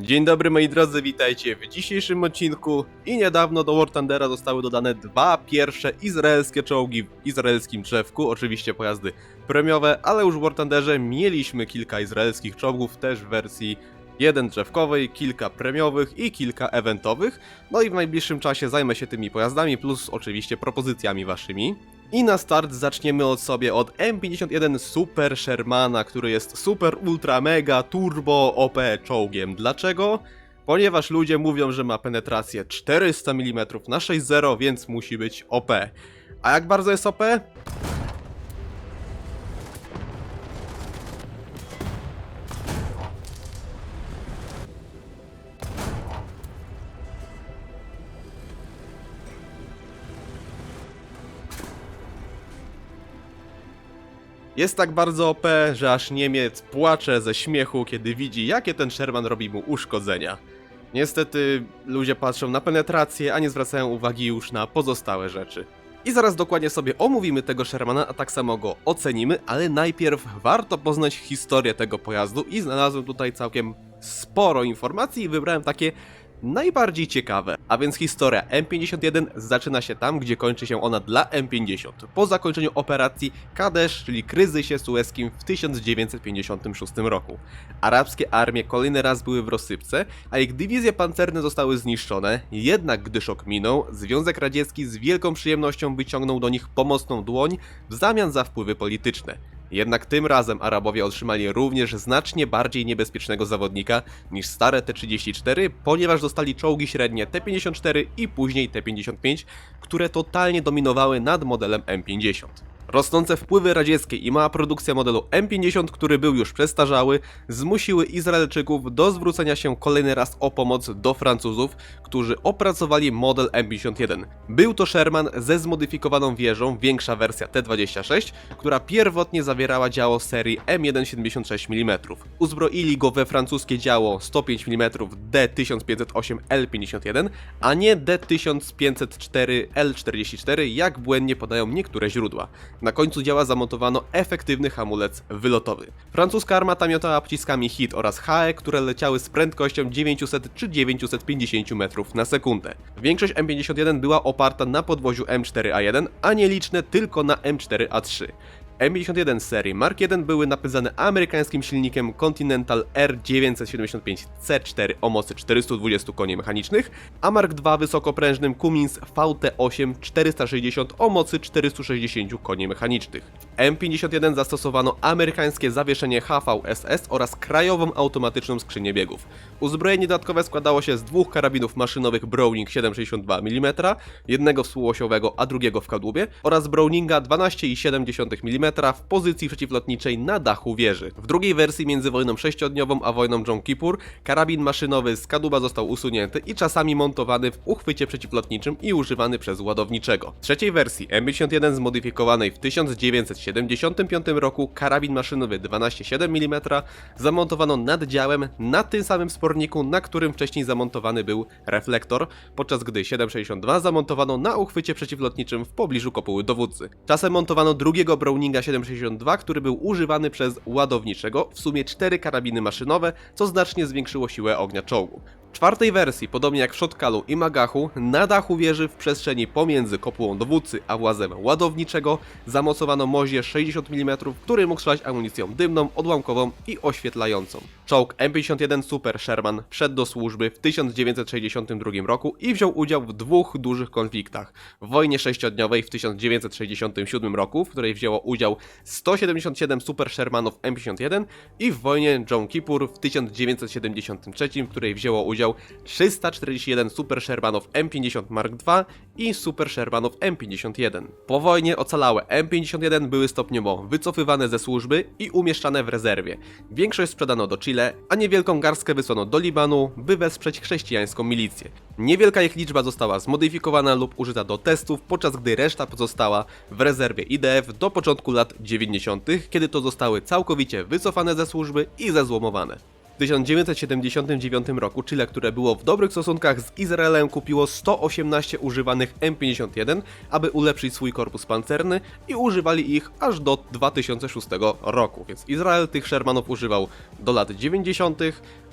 Dzień dobry moi drodzy, witajcie w dzisiejszym odcinku. I niedawno do War Thundera zostały dodane dwa pierwsze izraelskie czołgi w izraelskim drzewku, oczywiście pojazdy premiowe, ale już w War Thunderze mieliśmy kilka izraelskich czołgów też w wersji jeden drzewkowej, kilka premiowych i kilka eventowych, no i w najbliższym czasie zajmę się tymi pojazdami, plus oczywiście propozycjami waszymi. I na start zaczniemy od sobie od M51 Super Shermana, który jest super ultra mega turbo OP czołgiem. Dlaczego? Ponieważ ludzie mówią, że ma penetrację 400 mm na 6.0, więc musi być OP. A jak bardzo jest OP? Jest tak bardzo OP, że aż Niemiec płacze ze śmiechu, kiedy widzi, jakie ten Sherman robi mu uszkodzenia. Niestety, ludzie patrzą na penetrację, a nie zwracają uwagi już na pozostałe rzeczy. I zaraz dokładnie sobie omówimy tego Shermana, a tak samo go ocenimy, ale najpierw warto poznać historię tego pojazdu i znalazłem tutaj całkiem sporo informacji i wybrałem takie najbardziej ciekawe. A więc historia M51 zaczyna się tam, gdzie kończy się ona dla M50. Po zakończeniu operacji Kadesz, czyli kryzysie sueskim w 1956 roku. Arabskie armie kolejny raz były w rozsypce, a ich dywizje pancerne zostały zniszczone, jednak gdy szok minął, Związek Radziecki z wielką przyjemnością wyciągnął do nich pomocną dłoń w zamian za wpływy polityczne. Jednak tym razem Arabowie otrzymali również znacznie bardziej niebezpiecznego zawodnika niż stare T-34, ponieważ dostali czołgi średnie T-54 i później T-55, które totalnie dominowały nad modelem M50. Rosnące wpływy radzieckie i mała produkcja modelu M50, który był już przestarzały, zmusiły Izraelczyków do zwrócenia się kolejny raz o pomoc do Francuzów, którzy opracowali model M51. Był to Sherman ze zmodyfikowaną wieżą, większa wersja T26, która pierwotnie zawierała działo serii M176 mm. Uzbroili go we francuskie działo 105 mm D1508L51, a nie D1504L44, jak błędnie podają niektóre źródła. Na końcu działa zamontowano efektywny hamulec wylotowy. Francuska armata miotała pociskami HIT oraz HE, które leciały z prędkością 900 czy 950 metrów na sekundę. Większość M51 była oparta na podwoziu M4A1, a nieliczne tylko na M4A3. M51 z serii Mark I były napędzane amerykańskim silnikiem Continental R975C4 o mocy 420 koni mechanicznych, a Mark II wysokoprężnym Cummins VT8 460 o mocy 460 koni mechanicznych. W M51 zastosowano amerykańskie zawieszenie HVSS oraz krajową automatyczną skrzynię biegów. Uzbrojenie dodatkowe składało się z dwóch karabinów maszynowych Browning 7,62 mm, jednego współosiowego, a drugiego w kadłubie oraz Browninga 12,7 mm w pozycji przeciwlotniczej na dachu wieży. W drugiej wersji między wojną sześciodniową a wojną Jom Kippur karabin maszynowy z kadłuba został usunięty i czasami montowany w uchwycie przeciwlotniczym i używany przez ładowniczego. W trzeciej wersji M51 zmodyfikowanej w 1975 roku karabin maszynowy 12,7 mm zamontowano nad działem na tym samym sporniku, na którym wcześniej zamontowany był reflektor, podczas gdy 7,62 zamontowano na uchwycie przeciwlotniczym w pobliżu kopuły dowódcy. Czasem montowano drugiego Browninga 7,62, który był używany przez ładowniczego, w sumie cztery karabiny maszynowe, co znacznie zwiększyło siłę ognia czołgu. Czwartej wersji, podobnie jak w Shotkalu i Magachu, na dachu wieży w przestrzeni pomiędzy kopułą dowódcy a włazem ładowniczego zamocowano mozie 60 mm, który mógł strzelać amunicją dymną, odłamkową i oświetlającą. Czołg M51 Super Sherman wszedł do służby w 1962 roku i wziął udział w dwóch dużych konfliktach. W wojnie sześciodniowej w 1967 roku, w której wzięło udział 177 Super Shermanów M51 i w wojnie Jom Kippur w 1973, w której wzięło udział 341 Super Shermanów M50 Mark II i Super Shermanów M51. Po wojnie ocalałe M51 były stopniowo wycofywane ze służby i umieszczane w rezerwie. Większość sprzedano do Chile, a niewielką garstkę wysłano do Libanu, by wesprzeć chrześcijańską milicję. Niewielka ich liczba została zmodyfikowana lub użyta do testów, podczas gdy reszta pozostała w rezerwie IDF do początku lat 90., kiedy to zostały całkowicie wycofane ze służby i zezłomowane. W 1979 roku Chile, które było w dobrych stosunkach z Izraelem, kupiło 118 używanych M51, aby ulepszyć swój korpus pancerny i używali ich aż do 2006 roku. Więc Izrael tych Shermanów używał do lat 90.,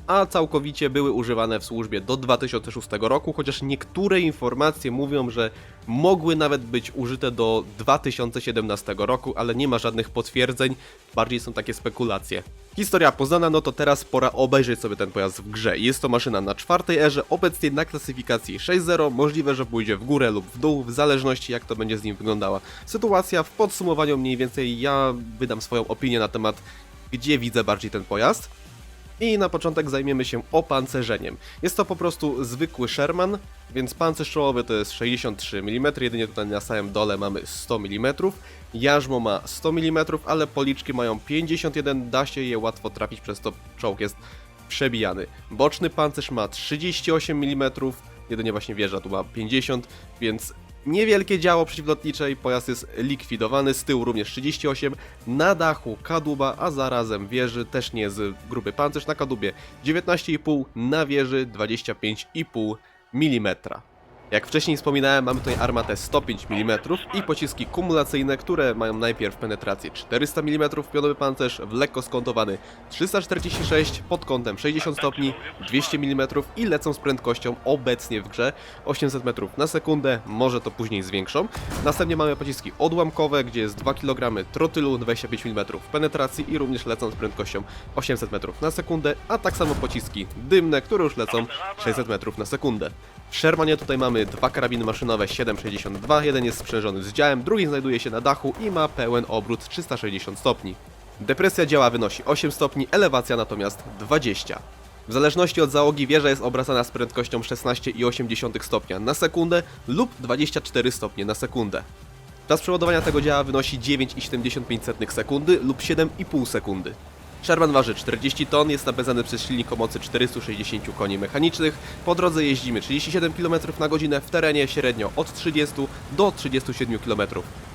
a całkowicie były używane w służbie do 2006 roku, chociaż niektóre informacje mówią, że mogły nawet być użyte do 2017 roku, ale nie ma żadnych potwierdzeń, bardziej są takie spekulacje. Historia poznana, no to teraz pora obejrzeć sobie ten pojazd w grze. Jest to maszyna na czwartej erze, obecnie na klasyfikacji 6.0, możliwe, że pójdzie w górę lub w dół, w zależności jak to będzie z nim wyglądała sytuacja. W podsumowaniu mniej więcej ja wydam swoją opinię na temat, gdzie widzę bardziej ten pojazd. I na początek zajmiemy się opancerzeniem. Jest to po prostu zwykły Sherman, więc pancerz czołowy to jest 63 mm, jedynie tutaj na samym dole mamy 100 mm. Jarzmo ma 100 mm, ale policzki mają 51, da się je łatwo trafić, przez to czołg jest przebijany. Boczny pancerz ma 38 mm, jedynie właśnie wieża tu ma 50, więc niewielkie działo przeciwlotnicze i pojazd jest likwidowany, z tyłu również 38, na dachu kadłuba, a zarazem wieży też nie jest gruby pancerz, na kadłubie 19,5, na wieży 25,5 mm. Jak wcześniej wspominałem, mamy tutaj armatę 105 mm i pociski kumulacyjne, które mają najpierw penetrację 400 mm, pionowy pancerz w lekko skontowany 346 pod kątem 60 stopni, 200 mm i lecą z prędkością obecnie w grze 800 metrów na sekundę, może to później zwiększą. Następnie mamy pociski odłamkowe, gdzie jest 2 kg trotylu, 25 mm penetracji i również lecą z prędkością 800 metrów na sekundę, a tak samo pociski dymne, które już lecą 600 metrów na sekundę. W Shermanie tutaj mamy dwa karabiny maszynowe 7,62, jeden jest sprzężony z działem, drugi znajduje się na dachu i ma pełen obrót 360 stopni. Depresja działa wynosi 8 stopni, elewacja natomiast 20. W zależności od załogi wieża jest obracana z prędkością 16,8 stopnia na sekundę lub 24 stopnie na sekundę. Czas przeładowania tego działa wynosi 9,75 sekundy lub 7,5 sekundy. Sherman waży 40 ton, jest napędzany przez silnik o mocy 460 koni mechanicznych. Po drodze jeździmy 37 km na godzinę, w terenie średnio od 30 do 37 km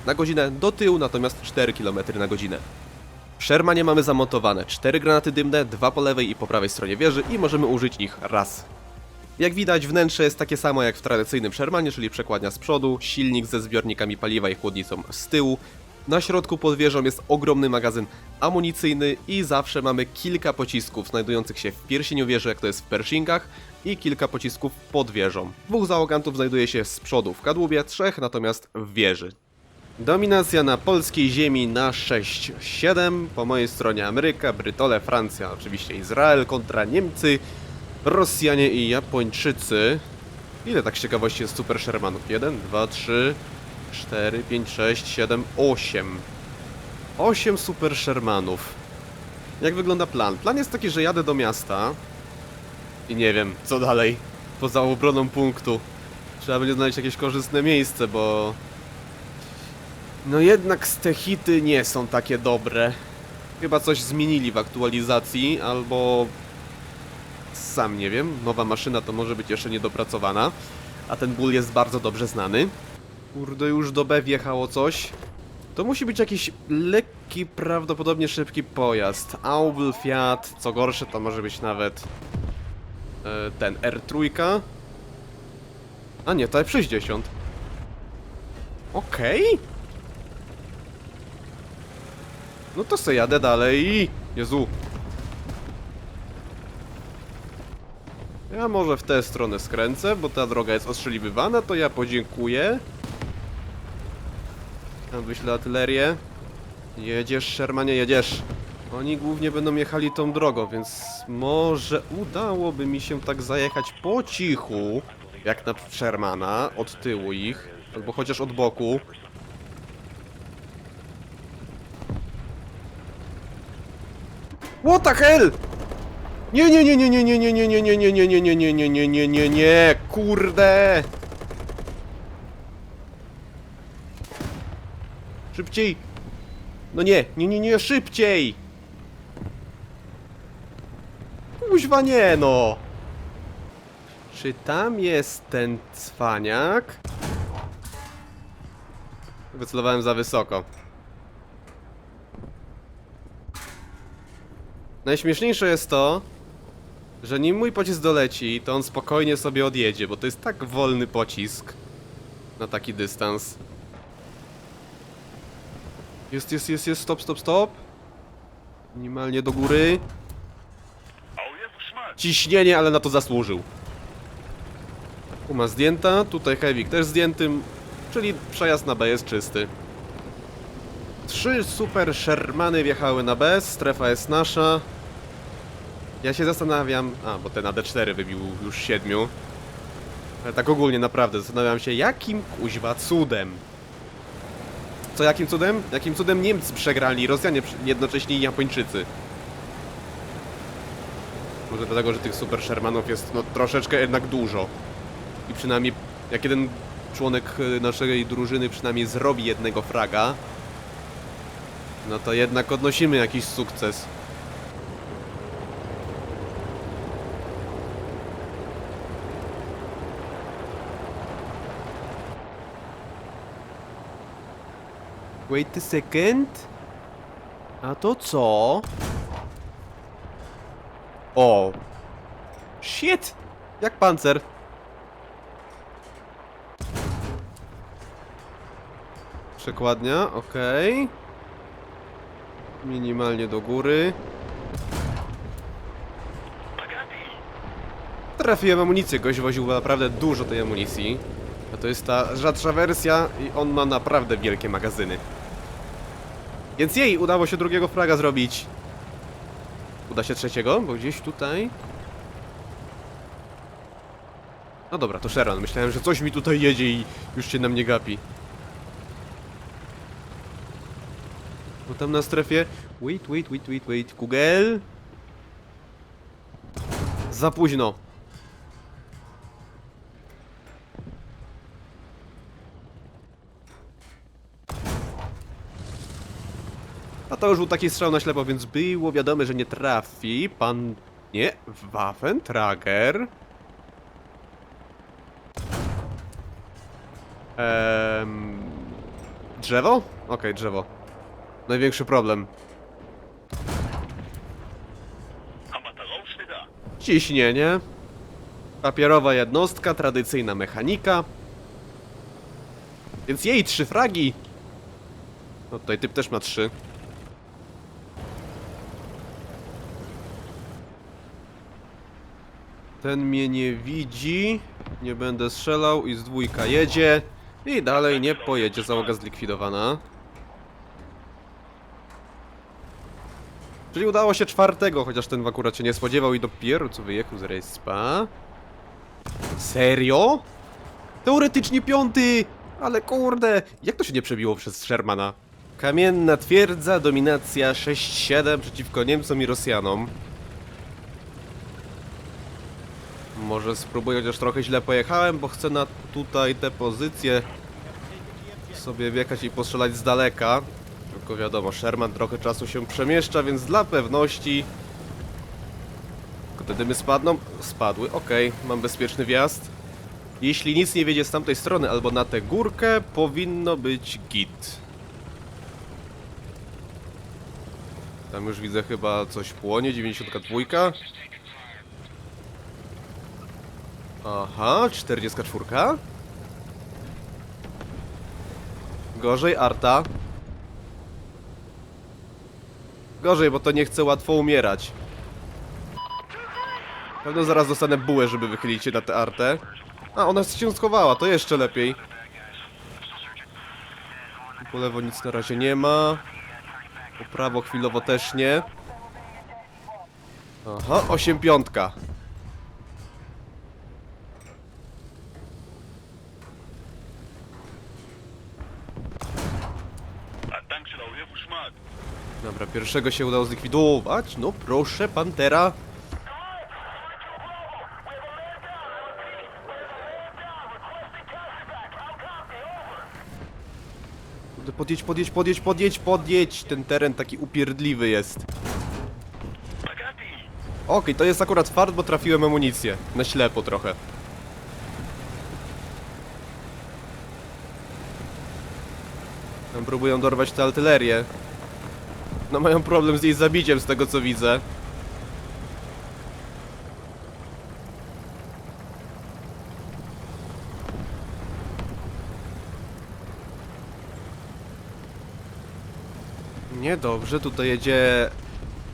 na godzinę, do tyłu natomiast 4 km na godzinę. W Shermanie mamy zamontowane 4 granaty dymne, dwa po lewej i po prawej stronie wieży i możemy użyć ich raz. Jak widać, wnętrze jest takie samo jak w tradycyjnym Shermanie, czyli przekładnia z przodu, silnik ze zbiornikami paliwa i chłodnicą z tyłu. Na środku pod wieżą jest ogromny magazyn amunicyjny i zawsze mamy kilka pocisków znajdujących się w pierścieniu wieży, jak to jest w Pershingach, i kilka pocisków pod wieżą. Dwóch załogantów znajduje się z przodu w kadłubie, trzech natomiast w wieży. Dominacja na polskiej ziemi na 6-7. Po mojej stronie Ameryka, Brytole, Francja, oczywiście Izrael kontra Niemcy, Rosjanie i Japończycy. Ile tak z ciekawości jest Super Shermanów? 1, 2, 3, 4, 5, 6, 7, 8. 8 Super Shermanów. Jak wygląda plan? Plan jest taki, że jadę do miasta i nie wiem, co dalej. Poza obroną punktu. Trzeba będzie znaleźć jakieś korzystne miejsce, bo no jednak te hity nie są takie dobre. Chyba coś zmienili w aktualizacji, albo... Sam nie wiem, nowa maszyna to może być jeszcze niedopracowana, a ten ból jest bardzo dobrze znany. Kurde, już do B wjechało coś. To musi być jakiś lekki, prawdopodobnie szybki pojazd. Aubl, Fiat, co gorsze to może być nawet e, ten R3. A nie, to F60. Okej. No to se jadę dalej. Jezu. Ja może w tę stronę skręcę, bo ta droga jest ostrzeliwywana, to ja podziękuję. Tam wyślę artylerię. Jedziesz, Shermanie, jedziesz. Oni głównie będą jechali tą drogą, więc może udałoby mi się tak zajechać po cichu, jak na Shermana, od tyłu ich, albo chociaż od boku. What the hell? Nie, nie, nie, nie, nie, nie, nie, nie, nie, nie, nie, nie, nie, nie, nie, nie, nie, nie, nie, nie, kurde! Szybciej! No nie, nie, nie, nie, szybciej! Kuźwa nie, no! Czy tam jest ten cwaniak? Wycelowałem za wysoko. Najśmieszniejsze jest to, że nim mój pocisk doleci, to on spokojnie sobie odjedzie, bo to jest tak wolny pocisk na taki dystans. Jest, jest, jest, jest, stop, stop, stop. Minimalnie do góry. Ciśnienie, ale na to zasłużył. Uma zdjęta, tutaj Hewik też zdjętym, czyli przejazd na B jest czysty. Trzy super Shermany wjechały na B, strefa jest nasza. Ja się zastanawiam, a bo ten AD4 wybił już siedmiu. Ale tak ogólnie naprawdę zastanawiam się, jakim kuźwa cudem. Co jakim cudem? Jakim cudem Niemcy przegrali, Rosjanie jednocześnie i Japończycy. Może dlatego, że tych super Shermanów jest no troszeczkę jednak dużo. I przynajmniej jak jeden członek y, naszej drużyny przynajmniej zrobi jednego fraga, no to jednak odnosimy jakiś sukces. Wait a second. A to co? O! Shit! Jak pancer? Przekładnia, okej. Minimalnie do góry. Trafiłem amunicję, gość woził naprawdę dużo tej amunicji. A to jest ta rzadsza wersja i on ma naprawdę wielkie magazyny. Więc jej udało się drugiego fraga zrobić. Uda się trzeciego, bo gdzieś tutaj... No dobra, to Sharon. Myślałem, że coś mi tutaj jedzie i już się na mnie gapi. Bo tam na strefie... Wait, wait, wait, wait, wait. Kugel... Za późno. To już był taki strzał na ślepo, więc było wiadome, że nie trafi. Pan... Nie, Waffentrager. Ehm... Drzewo? Okej, drzewo. Największy problem. Ciśnienie. Papierowa jednostka, tradycyjna mechanika. Więc jej trzy fragi. No tutaj typ też ma trzy. Ten mnie nie widzi. Nie będę strzelał i z dwójka jedzie. I dalej nie pojedzie, załoga zlikwidowana. Czyli udało się czwartego, chociaż ten akurat się nie spodziewał i dopiero co wyjechał z respa. Serio? Teoretycznie piąty! Ale kurde, jak to się nie przebiło przez Shermana? Kamienna twierdza, dominacja 6-7 przeciwko Niemcom i Rosjanom. Może spróbuję, chociaż trochę źle pojechałem, bo chcę na tutaj te pozycje sobie wjechać i postrzelać z daleka. Tylko wiadomo, Sherman trochę czasu się przemieszcza, więc dla pewności... Tylko te dymy spadną? Spadły, okej, mam bezpieczny wjazd. Jeśli nic nie wiedzie z tamtej strony albo na tę górkę, powinno być git. Tam już widzę chyba coś płonie, 92. Aha, 44. Gorzej, Arta. Gorzej, bo to nie chce łatwo umierać. Pewno zaraz dostanę bułę, żeby wychylić się na tę Artę. A, ona się schowała, to jeszcze lepiej. Po lewo nic na razie nie ma. Po prawo chwilowo też nie. Aha, 8 piątka. A tank się dał w szmat. Dobra, pierwszego się udało zlikwidować. No proszę, Pantera. Kurde, Podjedź, podjedź, podjedź, podjedź, podjedź. Ten teren taki upierdliwy jest. Okej, to jest akurat fart, bo trafiłem amunicję. Na ślepo trochę. Tam próbują dorwać tę artylerię. No mają problem z jej zabiciem z tego co widzę. Niedobrze, tutaj jedzie...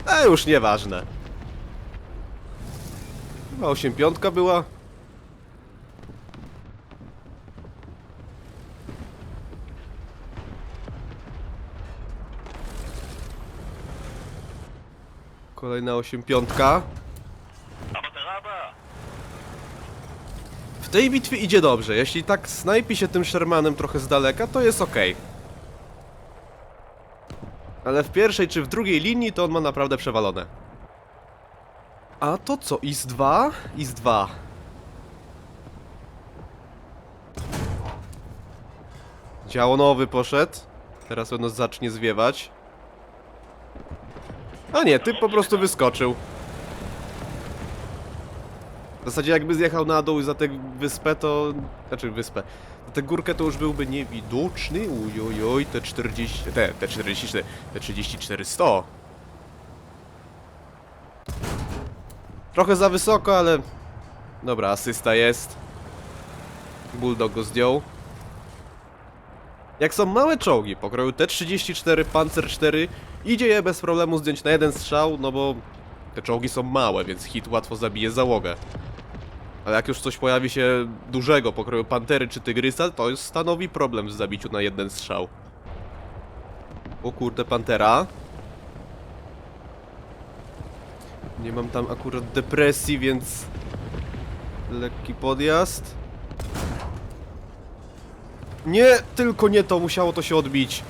A już nieważne. Chyba 8 piątka była. Kolejna 8 piątka. W tej bitwie idzie dobrze. Jeśli tak snajpi się tym Shermanem trochę z daleka, to jest ok. Ale w pierwszej czy w drugiej linii to on ma naprawdę przewalone. A to co? IS-2? IS-2. Działo nowy poszedł. Teraz on zacznie zwiewać. A nie, ty po prostu wyskoczył. W zasadzie jakby zjechał na dół za tę wyspę, to... Znaczy wyspę. Za tę górkę to już byłby niewidoczny. Ujojoj, te 40... Te, te 44... Te 34 100. Trochę za wysoko, ale... Dobra, asysta jest. Bulldog go zdjął. Jak są małe czołgi pokroju T-34, Panzer 4, idzie je bez problemu zdjąć na jeden strzał, no bo te czołgi są małe, więc hit łatwo zabije załogę. Ale jak już coś pojawi się dużego pokroju Pantery czy Tygrysa, to już stanowi problem w zabiciu na jeden strzał. O kurde, Pantera. Nie mam tam akurat depresji, więc... Lekki podjazd. Nie, tylko nie to, musiało to się odbić.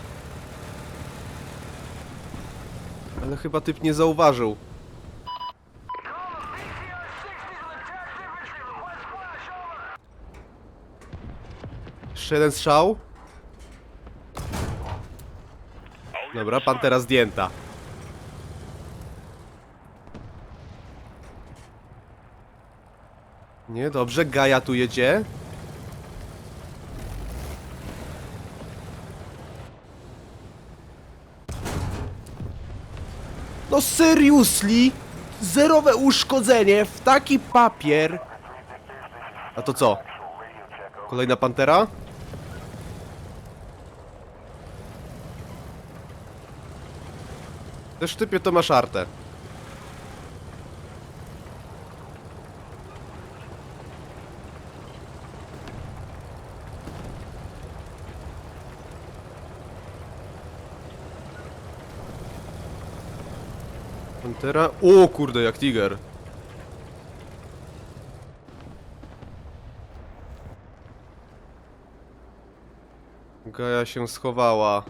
Ale chyba typ nie zauważył. Jeszcze jeden strzał. Dobra, pantera zdjęta. Nie, dobrze, Gaja tu jedzie. No seriously? Zerowe uszkodzenie w taki papier. A to co? Kolejna pantera? Też typie to masz artę. Pantera? O kurde, jak tiger. Gaja się schowała.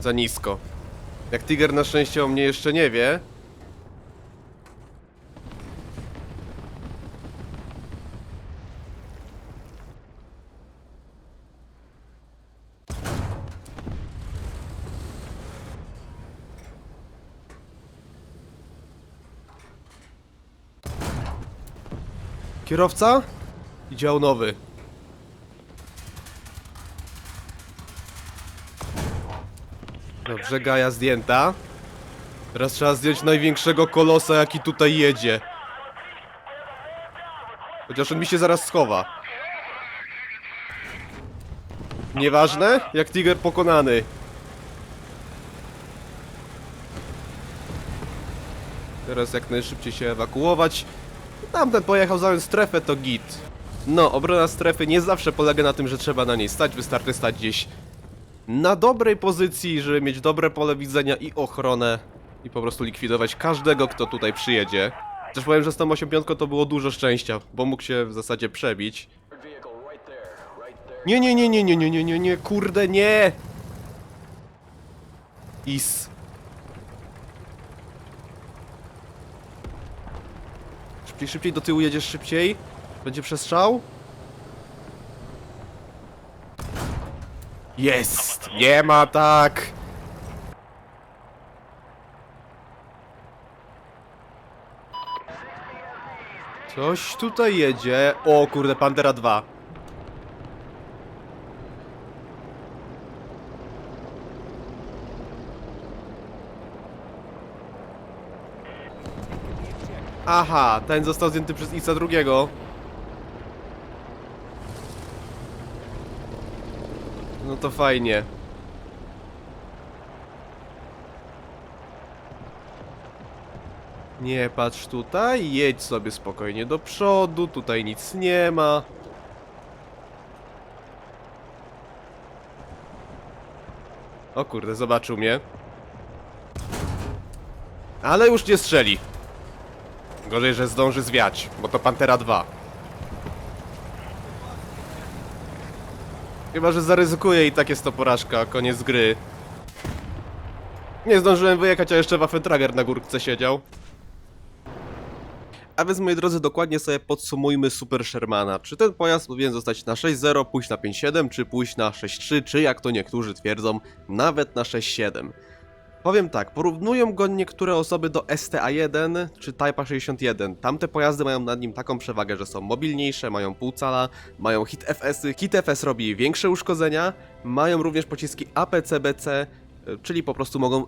Za nisko. Jak Tiger na szczęście o mnie jeszcze nie wie. Kierowca? I dział nowy. Dobrze, Gaja zdjęta. Teraz trzeba zdjąć największego kolosa, jaki tutaj jedzie. Chociaż on mi się zaraz schowa. Nieważne, jak Tiger pokonany. Teraz jak najszybciej się ewakuować. Tamten pojechał zająć strefę, to git. No, obrona strefy nie zawsze polega na tym, że trzeba na niej stać, wystarczy stać gdzieś na dobrej pozycji, żeby mieć dobre pole widzenia i ochronę i po prostu likwidować każdego, kto tutaj przyjedzie. Też powiem, że z tą 85 to było dużo szczęścia, bo mógł się w zasadzie przebić. Nie, nie, nie, nie, nie, nie, nie, nie, nie, kurde, nie! Is. Szybciej, szybciej, do tyłu jedziesz szybciej. Będzie przestrzał. Jest! Nie ma tak! Coś tutaj jedzie. O kurde, Pantera 2. Aha, ten został zdjęty przez Isa drugiego. No to fajnie. Nie patrz tutaj, jedź sobie spokojnie do przodu, tutaj nic nie ma. O kurde, zobaczył mnie. Ale już nie strzeli. Gorzej, że zdąży zwiać, bo to Pantera 2. Chyba, że zaryzykuję i tak jest to porażka, koniec gry. Nie zdążyłem wyjechać, a jeszcze Waffentrager na górce siedział. A więc, moi drodzy, dokładnie sobie podsumujmy Super Shermana. Czy ten pojazd powinien zostać na 6.0, pójść na 5.7, czy pójść na 6.3, czy jak to niektórzy twierdzą, nawet na 6.7. Powiem tak, porównują go niektóre osoby do STA1 czy Type'a 61. Tamte pojazdy mają nad nim taką przewagę, że są mobilniejsze, mają pół cala, mają hit FS-y. Hit FS robi większe uszkodzenia, mają również pociski APCBC, y, czyli po prostu mogą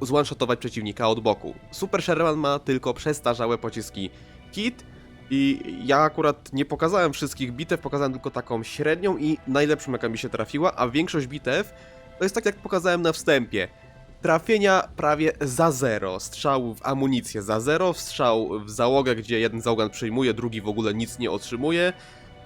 zwanshotować przeciwnika od boku. Super Sherman ma tylko przestarzałe pociski hit i ja akurat nie pokazałem wszystkich bitew, pokazałem tylko taką średnią i najlepszą jaka mi się trafiła, a większość bitew to jest tak jak pokazałem na wstępie. Trafienia prawie za zero, strzał w amunicję za zero, strzał w załogę, gdzie jeden załogan przyjmuje, drugi w ogóle nic nie otrzymuje.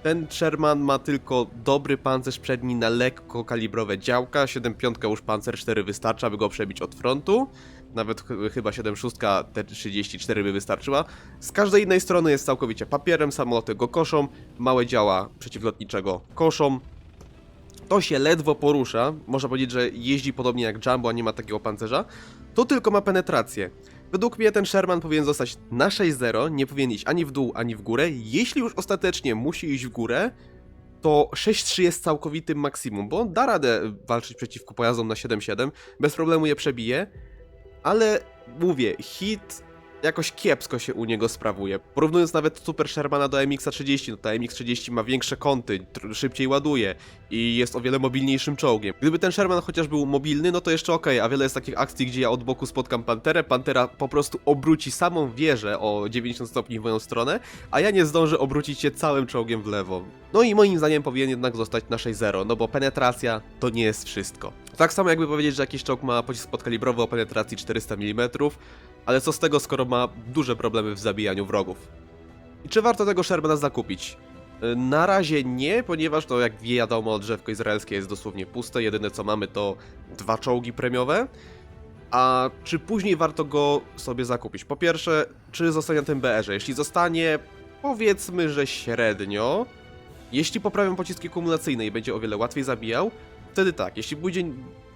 Ten Sherman ma tylko dobry pancerz przedni na lekko kalibrowe działka, 7.5 już pancer 4 wystarcza, by go przebić od frontu. Nawet ch- chyba 7.6 T34 by wystarczyła. Z każdej innej strony jest całkowicie papierem, samoloty go koszą, małe działa przeciwlotniczego koszą. To się ledwo porusza, można powiedzieć, że jeździ podobnie jak Jumbo, a nie ma takiego pancerza. To tylko ma penetrację. Według mnie ten Sherman powinien zostać na 6.0, nie powinien iść ani w dół, ani w górę. Jeśli już ostatecznie musi iść w górę, to 6.3 jest całkowitym maksimum, bo on da radę walczyć przeciwko pojazdom na 7.7, bez problemu je przebije, ale mówię, hit jakoś kiepsko się u niego sprawuje. Porównując nawet Super Shermana do MX-30, no to MX-30 ma większe kąty, szybciej ładuje i jest o wiele mobilniejszym czołgiem. Gdyby ten Sherman chociaż był mobilny, no to jeszcze okej, a wiele jest takich akcji, gdzie ja od boku spotkam Panterę, Pantera po prostu obróci samą wieżę o 90 stopni w moją stronę, a ja nie zdążę obrócić się całym czołgiem w lewo. No i moim zdaniem powinien jednak zostać na 6.0, no bo penetracja to nie jest wszystko. Tak samo jakby powiedzieć, że jakiś czołg ma pocisk podkalibrowy o penetracji 400 mm, ale co z tego, skoro ma duże problemy w zabijaniu wrogów? I czy warto tego Shermana zakupić? Y, Na razie nie, ponieważ to jak wiadomo, drzewko izraelskie jest dosłownie puste, jedyne co mamy to dwa czołgi premiowe. A czy później warto go sobie zakupić? Po pierwsze, czy zostanie na tym BR-ze? Jeśli zostanie, powiedzmy, że średnio. Jeśli poprawią pociski kumulacyjne i będzie o wiele łatwiej zabijał, wtedy tak. Jeśli pójdzie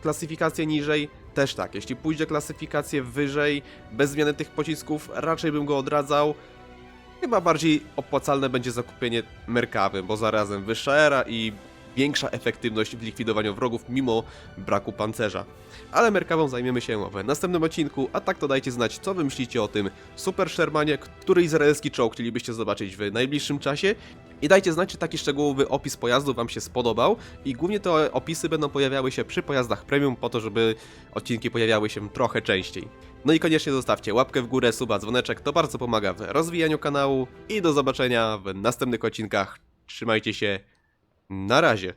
klasyfikację niżej, też tak. Jeśli pójdzie klasyfikację wyżej, bez zmiany tych pocisków, raczej bym go odradzał. Chyba bardziej opłacalne będzie zakupienie Merkawy, bo zarazem wyższa era i większa efektywność w likwidowaniu wrogów mimo braku pancerza. Ale Merkawą zajmiemy się w następnym odcinku, a tak to dajcie znać, co wy myślicie o tym Super Shermanie, który izraelski czołg chcielibyście zobaczyć w najbliższym czasie. I dajcie znać, czy taki szczegółowy opis pojazdu wam się spodobał i głównie te opisy będą pojawiały się przy pojazdach premium po to, żeby odcinki pojawiały się trochę częściej. No i koniecznie zostawcie łapkę w górę, suba, dzwoneczek, to bardzo pomaga w rozwijaniu kanału i do zobaczenia w następnych odcinkach. Trzymajcie się, na razie.